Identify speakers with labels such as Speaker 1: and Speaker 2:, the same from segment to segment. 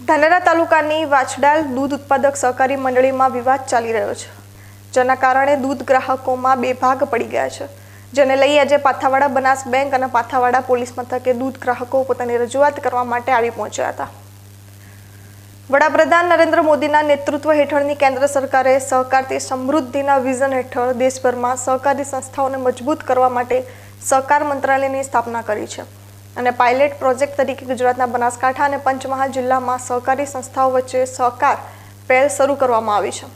Speaker 1: ધાનેરા તાલુકાની વાછડાલ દૂધ ઉત્પાદક સહકારી મંડળીમાં વિવાદ ચાલી રહ્યો છે. જેના કારણે દૂધ ગ્રાહકોમાં બે ભાગ પડી ગયા છે. જેને લઈ આજે પાથાવાડા બનાસ બેંક અને પાથાવાડા પોલીસ મથકે દૂધ ગ્રાહકો પોતાની રજૂઆત કરવા માટે આવી પહોંચ્યા હતા. વડાપ્રધાન નરેન્દ્ર મોદીના નેતૃત્વ હેઠળની કેન્દ્ર સરકારે સહકારથી સમૃદ્ધિના વિઝન હેઠળ દેશભરમાં સહકારી સંસ્થાઓને મજબૂત કરવા માટે સહકાર મંત્રાલયની સ્થાપના કરી છે. અને પાયલેટ પ્રોજેક્ટ તરીકે ગુજરાતના બનાસકાંઠા અને પંચમહાલ જિલ્લામાં સહકારી સંસ્થાઓ વચ્ચે સહકાર પહેલ શરૂ કરવામાં આવી છે.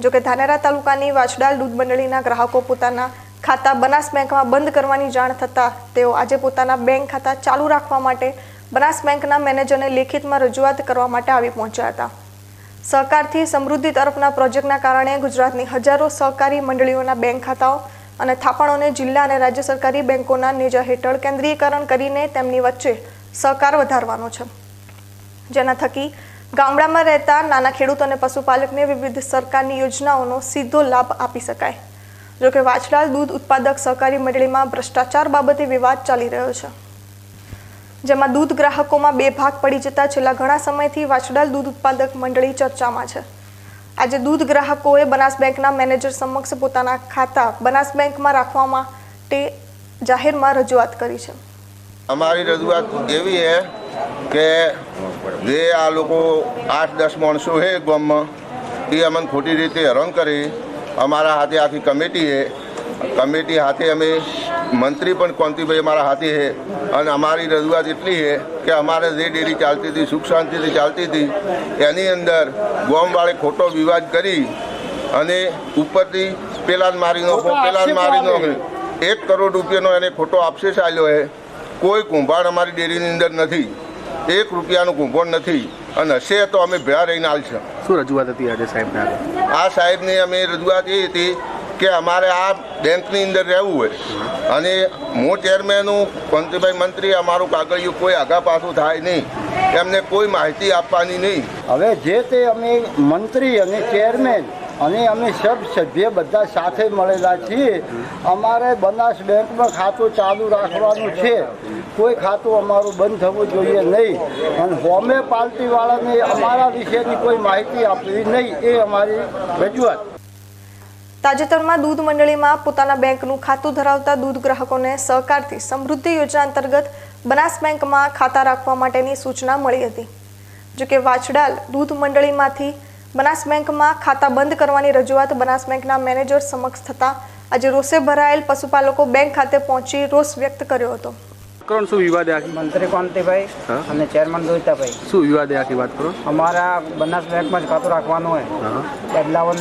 Speaker 1: જોકે ધાનેરા તાલુકાની વાછડાલ દૂધ મંડળીના ગ્રાહકો પોતાના ખાતા બનાસ બેંકમાં બંધ કરવાની જાણ થતાં તેઓ આજે પોતાના બેંક ખાતા ચાલુ રાખવા માટે બનાસ બેંકના મેનેજરને લેખિતમાં રજૂઆત કરવા માટે આવી પહોંચ્યા હતા. સહકારથી સમૃદ્ધિ તરફના પ્રોજેક્ટના કારણે ગુજરાતની હજારો સહકારી મંડળીઓના બેંક ખાતાઓ અને થાપણોને જિલ્લા અને રાજ્ય સરકારી બેંકોના નેજા હેઠળ કેન્દ્રીયકરણ કરીને તેમની વચ્ચે સહકાર વધારવાનો છે. જેના થકી ગામડામાં રહેતા નાના ખેડૂત અને પશુપાલકને વિવિધ સરકારની યોજનાઓનો સીધો લાભ આપી શકાય. જોકે વાછલાલ દૂધ ઉત્પાદક સહકારી મંડળીમાં ભ્રષ્ટાચાર બાબતે વિવાદ ચાલી રહ્યો છે. જેમાં દૂધ ગ્રાહકોમાં બે ભાગ પડી જતા છેલ્લા ઘણા સમયથી વાછડાલ દૂધ ઉત્પાદક મંડળી ચર્ચામાં છે. આજે દૂધ ગ્રાહકોએ બનાસ બેંકના મેનેજર સમક્ષ પોતાના ખાતા બનાસ બેંકમાં રાખવા માટે જાહેરમાં રજૂઆત કરી છે.
Speaker 2: અમારી રજૂઆત એવી છે કે જે આ લોકો આઠ, દસ માણસો છે ગામમાં, એ અમને ખોટી રીતે હેરાન કરી. અમારા હાથે આખી કમિટીએ કમિટી હાથે અમે મંત્રી પણ કોંતીભાઈ અમારા હાથે છે અને અમારી રજૂઆત એટલી છે કે અમારે જે ડેરી ચાલતી હતી સુખ શાંતિથી ચાલતી હતી એની અંદર ગોમવાળે ખોટો વિવાદ કરી અને ઉપરથી પેલા જ મારી નાખો પેલા જ મારી નાખો એક કરોડ રૂપિયાનો એને ખોટો આપશેષ આવ્યો છે. કોઈ કુંભાર અમારી ડેરીની અંદર નથી. એક રૂપિયાનું કુંભણ નથી. અને હશે તો અમે ભેળા રહીને આલશે
Speaker 3: શું રજૂઆત હતી આજે સાહેબને?
Speaker 2: આ સાહેબની અમે રજૂઆત એ હતી કે અમારે આ બેંકની અંદર રહેવું હોય. અને હું ચેરમેનું પંતભાઈ મંત્રી, અમારું કાગળિયું કોઈ આગા પાછું થાય નહીં. એમને કોઈ માહિતી આપવાની નહીં.
Speaker 4: હવે જે તે અમે મંત્રી અને ચેરમેન અને અમે સબ સભ્ય બધા સાથે મળેલા છીએ, અમારે બનાસ બેંકમાં ખાતું ચાલુ રાખવાનું છે. કોઈ ખાતું અમારું બંધ થવું જોઈએ નહીં. અને હોમે અમારા વિશેની કોઈ માહિતી આપવી નહીં, એ અમારી રજૂઆત.
Speaker 1: તાજેતરમાં દૂધ મંડળીમાં પોતાના બેંકનું ખાતું ધરાવતા દૂધ ગ્રાહકોને સહકારથી સમૃદ્ધિ યોજના અંતર્ગત બનાસ બેંકમાં ખાતા રાખવા માટેની સૂચના મળી હતી. જોકે વાછડાલ દૂધ મંડળીમાંથી બનાસ બેંકમાં ખાતા બંધ કરવાની રજૂઆત બનાસ બેંકના મેનેજર સમક્ષ થતાં આજે રોષે ભરાયેલ પશુપાલકો બેંક ખાતે પહોંચી રોષ વ્યક્ત કર્યો હતો.
Speaker 3: કોણ શું વિવાદ આખી?
Speaker 5: મંત્રી કોંતીભાઈ. અને ચેરમેન દોઈતાભાઈ
Speaker 3: શું વિવાદ આખી વાત કરો?
Speaker 5: અમારા બનાસ બેંકમાં જ ખાતું રાખવાનું હોય.
Speaker 3: હા.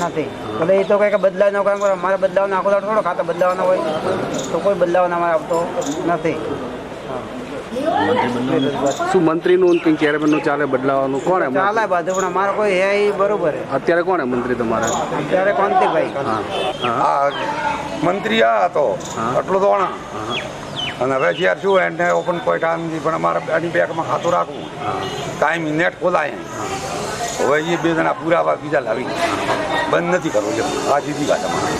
Speaker 5: નથી. ભલે એ તો કહે કે બદલાવ ન કામ કરો અમારે બદલાવ આખો દાડો થોડો ખાતા બદલાવાનો હોય. તો કોઈ બદલાવ અમારે આવતો નથી.
Speaker 3: શું મંત્રીનું કંઈ ચેરમેનનું ચાલે બદલાવાનું કોણ
Speaker 5: ચાલે બધું પણ અમારે કોઈ હે એ બરોબર
Speaker 3: અત્યારે કોણ મંત્રી તમારા?
Speaker 5: અત્યારે કોંતીભાઈ
Speaker 3: ભાઈ હા.
Speaker 6: મંત્રી આ હતો. આટલો તો અણા અને હવે જ્યાં શું એને ઓપન પોઈન્ટ નથી પણ અમારે એની બેગમાં ખાતું રાખવું ટાઈમ નેટ ખોલાય હવે એ બે જણા પુરાવા બીજા લાવી બંધ નથી કરવું આ સીધી વાત અમારી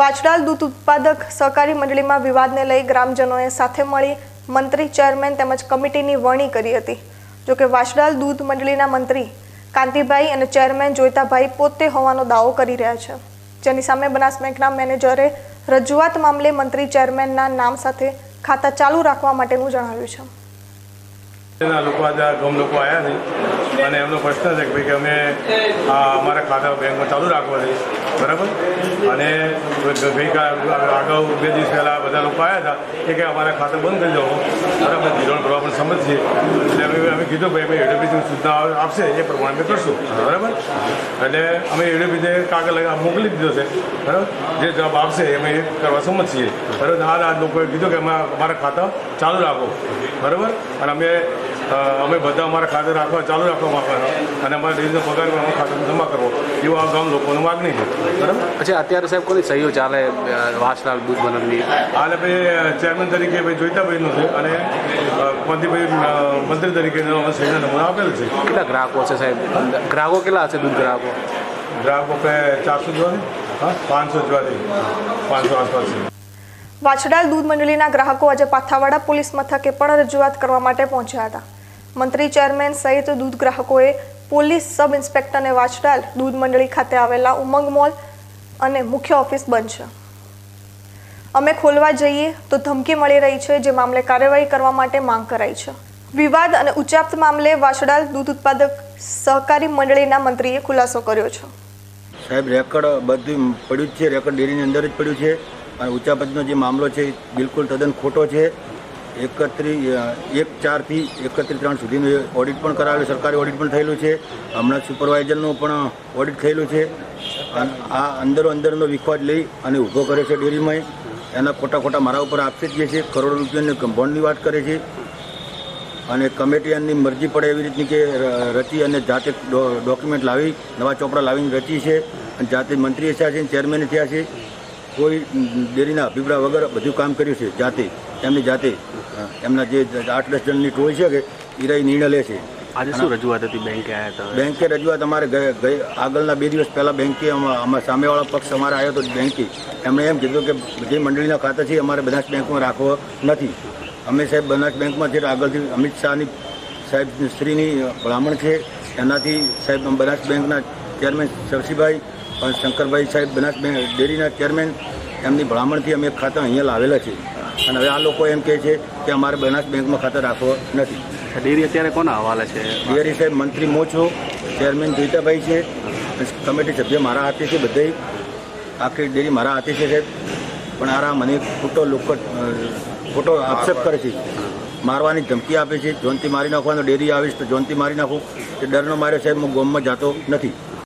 Speaker 1: વાછડાલ દૂધ ઉત્પાદક સહકારી મંડળીમાં વિવાદને લઈ ગ્રામજનોએ સાથે મળી મંત્રી ચેરમેન તેમજ કમિટીની વરણી કરી હતી. જોકે વાછડાલ દૂધ મંડળીના મંત્રી કાંતિભાઈ અને ચેરમેન જોઈતાભાઈ પોતે હોવાનો દાવો કરી રહ્યા છે. જેની સામે બનાસ બેંકના મેનેજરે રજૂઆત મામલે મંત્રી ચેરમેનના નામ સાથે ખાતા ચાલુ રાખવા માટેનું જણાવ્યું છે.
Speaker 7: ના, લોકો આજે ગમ લોકો આવ્યા છે અને એમનો પ્રશ્ન છે કે ભાઈ કે અમે અમારા ખાતા બેંકમાં ચાલુ રાખવા છે. બરાબર? અને ગઈકાલ અગાઉ બે દિવસ પહેલાં બધા લોકો આવ્યા હતા એ કે અમારા ખાતા બંધ કરી દો. બરાબર? ધિરાણ કરવા પણ સમજ છે એટલે અમે અમે કીધું ભાઈ ભાઈ એડબ્લ્યુસી સૂચના આપશે, એ પ્રમાણે અમે કરશું. બરાબર? એટલે અમે એડબ્લ્યુસી કાગળ મોકલી દીધો છે. બરાબર? જે જવાબ આપશે, અમે એ કરવા સંમત છીએ. બરાબર? આ આ લોકોએ કીધું કે અમે અમારા ખાતા ચાલુ રાખો. બરાબર? અને અમે અમે બધા અમારા ખાતર રાખવા ચાલુ રાખવા માંગવાના અને અમારા ડેરીનો પગાર પણ અમારા ખાતામાં જમા કરવો. એવું આ ગામ લોકોની માગણી છે. બરાબર?
Speaker 3: અચ્છા અત્યારે સાહેબ કોની સહીઓ ચાલે વાસલાલ દૂધ બનાવની
Speaker 7: હાલે ભાઈ ચેરમેન તરીકે ભાઈ જોઈતાભાઈનું છે અને કોંતીભાઈ મંત્રી તરીકેનો અમે સહીના નમૂના આપેલ છે.
Speaker 3: કેટલા ગ્રાહકો છે સાહેબ? ગ્રાહકો કેટલા હશે દૂધ ગ્રાહકો?
Speaker 7: ગ્રાહકો ચારસો જોવાની હા? પાંચસો જોવાની પાંચસો આસપાસ છે.
Speaker 1: વાછડાલ દૂધ મંડળીના ગ્રાહકો આજે પાથાવાડા પોલીસ મથકે પણ રજૂઆત કરવા માટે પહોંચ્યા હતા. મંત્રી ચેરમેન સહિત દૂધ ગ્રાહકોએ પોલીસ સબ ઇન્સ્પેક્ટરને વાછડાલ દૂધ મંડળી ખાતે આવેલા ઉમંગ મોલ અને મુખ્ય ઓફિસ બંધ અમે ખોલવા જઈએ તો ધમકી મળી રહી છે જે મામલે કાર્યવાહી કરવા માટે માંગ કરાઈ છે. વિવાદ અને ઉચ્ચાપ્ત મામલે વાછડાલ દૂધ ઉત્પાદક સહકારી મંડળીના મંત્રીએ ખુલાસો કર્યો છે.
Speaker 8: સાહેબ રેકર્ડ બધું પડ્યું છે. રેકર્ડ ડેરીની અંદર જ પડ્યું છે. અને ઉચ્ચાપતનો જે મામલો છે એ બિલકુલ તદ્દન ખોટો છે. એકત્રીસ એક ચારથી એકત્રીસ ત્રણ સુધીનું ઓડિટ પણ કરાવેલું, સરકારી ઓડિટ પણ થયેલું છે. હમણાં સુપરવાઇઝરનું પણ ઓડિટ થયેલું છે. અને, આ અંદરો અંદરનો વિખવાદ લઈ અને ઊભો કરે છે ડેરીમાં એના ખોટા ખોટા મારા ઉપર આપશે જ છે. કરોડો રૂપિયાની કમ્પાઉન્ડની વાત કરે છે. અને કમિટી એમની મરજી પડે એવી રીતની કે રચી અને જાતે ડોક્યુમેન્ટ લાવી, નવા ચોપડા લાવીને રચી છે. અને જાતે મંત્રી થયા છે, ચેરમેન થયા છે. કોઈ ડેરીના અભિપ્રાય વગર બધું કામ કર્યું છે જાતે એમની જાતે. એમના જે આઠ દસ જણની ટોળી છે કે એ રહી નિર્ણય લે છે.
Speaker 3: આજે શું રજૂઆત હતી બેંકે આવ્યા હતા?
Speaker 8: બેંકે રજૂઆત અમારે ગઈ આગળના બે દિવસ પહેલાં બેંકે અમા- અમારા સામેવાળા પક્ષ અમારે આવ્યો હતો બેંકે. એમણે એમ કીધું કે જે મંડળીના ખાતા છે અમારે બનાસ બેંકમાં રાખવો નથી. અમે સાહેબ બનાસ બેંકમાં છે આગળથી અમિત શાહની સાહેબ શ્રીની ભલામણ છે. એનાથી સાહેબ બનાસ બેંકના ચેરમેન સરસીભાઈ અને શંકરભાઈ સાહેબ બનાસ ડેરીના ચેરમેન એમની ભલામણથી અમે ખાતા અહીંયા લાવેલા છે. અને હવે આ લોકો એમ કહે છે કે અમારે બનાસ બેંકમાં ખાતા રાખવો નથી.
Speaker 3: ડેરી અત્યારે કોના હવાલે છે?
Speaker 8: ડેરી સાહેબ મંત્રી મો છો ચેરમેન જોઈતાભાઈ છે કમિટી સભ્ય મારા હાથે છે બધે આખી ડેરી મારા હાથે છે સાહેબ. પણ આરા મને ખોટો લોકો ખોટો આક્ષેપ કરે છે. મારવાની ધમકી આપે છે. જોનથી મારી નાખવાનો ડેરી આવીશ તો જોનથી મારી નાખું. એ ડરનો માર્યો સાહેબ હું ગોમમાં જતો નથી.